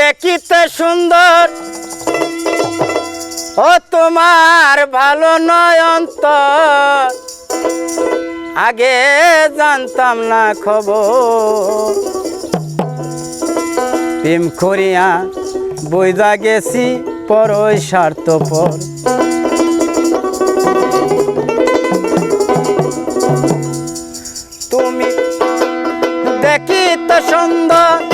দেখিতে সুন্দর। ও তোমার ভালো নয় অন্তর। আগে জানতাম না খবর। প্রেম করিয়া বইদা গেছি পরই স্বার্থপর। তুমি দেখিতে সুন্দর।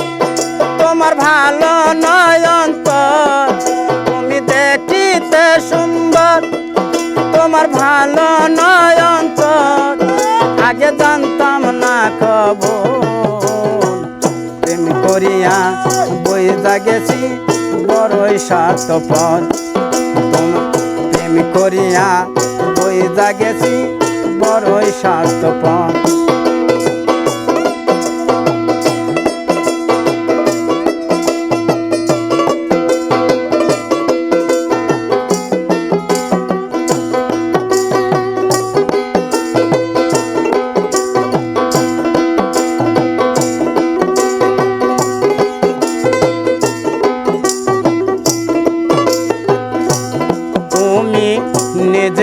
তোমার ভালো নয় অন্তর তুমি দেখিতে সুন্দর, তোমার ভালো নয় অন্তর আগে জানতাম না খবর, প্রেম করিয়া বই গেছি বড়ই স্বার্থপর। প্রেম করিয়া বই গেছি বড়ই স্বার্থপর।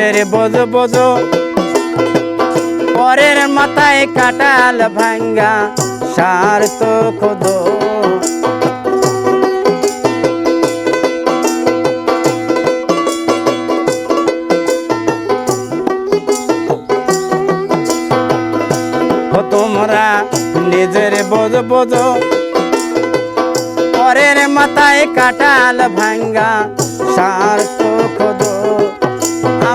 নিজের বোঝ বোঝ পরের মাথায় কাটাল ভাঙ্গা সার তো খোদো। তোমরা নিজের বোঝ বোঝ পরের মাথায় কাটাল ভাঙ্গা সার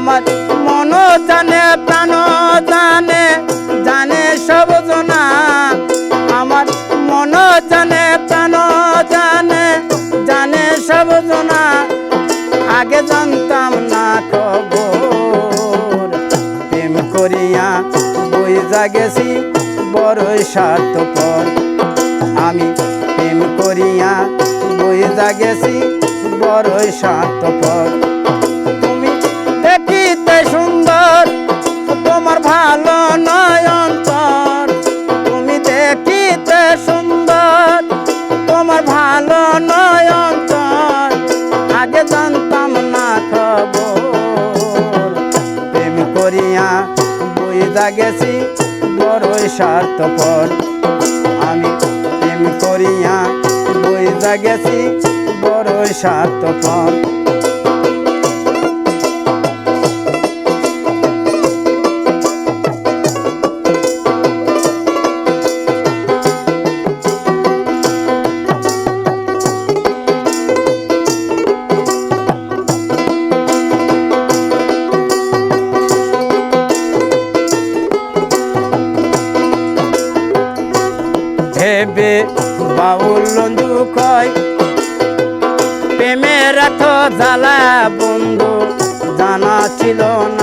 আমার মন জানে, প্রাণ জানে জানে সব জনা। আমার মন জানে, প্রাণ জানে জানে সব জনা। আগে জানতাম না খবর। প্রেম করিয়া বই জাগেছি বড়ই স্বার্থপর। আমি প্রেম করিয়া বই জাগেছি বড়ই স্বার্থপর। ভালো নয় অন্তর তুমি দেখিতে সুন্দর, তোমার ভালো নয় অন্তর আগে জানতাম না খবর। প্রেম করিয়া বই জাগেছি বড়ই স্বার্থপর। আমি প্রেম করিয়া বই জাগেছি বড়ই স্বার্থপর। ভেবে বাউল লঞ্জু কয় প্রেমের এত জ্বালা বন্ধু জানা ছিল না।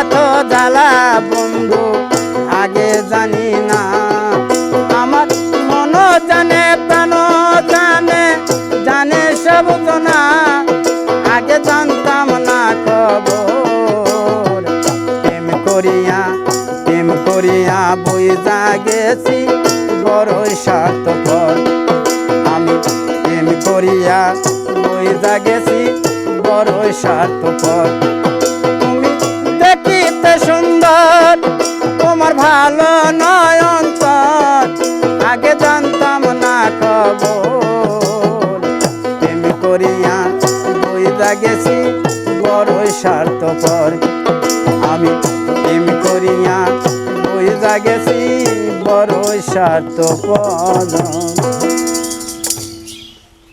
এত জ্বালা বন্ধু, আগে জানি না। আমার মন জানে, প্রাণ জানে জানে সব জনা। আগে জানতাম না খবর। প্রেম করিয়া প্রেম করিয়া বই জাগেছি বড়ই স্বার্থপর। আমি প্রেম করিয়া বই জাগেছি বড়ই স্বার্থপর। তোমার ভালো নয় অন্তর আগে জানতাম না খবর। প্রেম করিয়া বই জাগেছি বড়ই স্বার্থপর। আমি প্রেম করিয়া বই জাগেছি বড়ই স্বার্থপর।